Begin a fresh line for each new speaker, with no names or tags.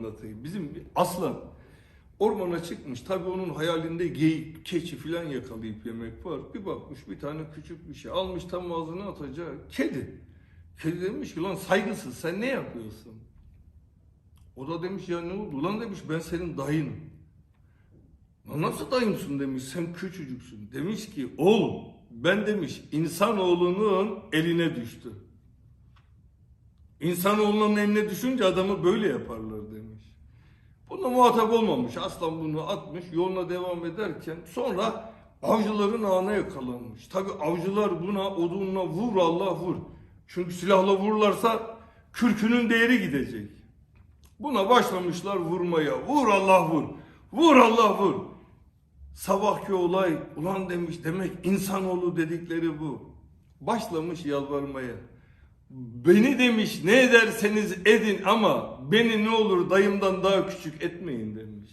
anlatayım. Bizim bir aslan ormana çıkmış. Tabii onun hayalinde geyik, keçi filan yakalayıp yemek var. Bir bakmış bir tane küçük bir şey almış tam ağzına atacak. Kedi. Kedi demiş ki lan saygısız sen ne yapıyorsun? O da demiş ya ne oldu? Lan demiş ben senin dayınım. Lan nasıl dayımsın demiş sen küçücüksün. Demiş ki oğlum ben demiş insanoğlunun eline düştü. İnsanoğlunun eline düşünce adamı böyle yaparlar demiş. Buna muhatap olmamış. Aslan bunu atmış yoluna devam ederken sonra avcıların ağına yakalanmış. Tabi avcılar buna odunla vur Allah vur. Çünkü silahla vururlarsa kürkünün değeri gidecek. Buna başlamışlar vurmaya. Vur Allah vur. Vur Allah vur. Sabahki olay ulan demiş demek insanoğlu dedikleri bu. Başlamış yalvarmaya. Beni demiş ne ederseniz edin ama beni ne olur dayımdan daha küçük etmeyin demiş.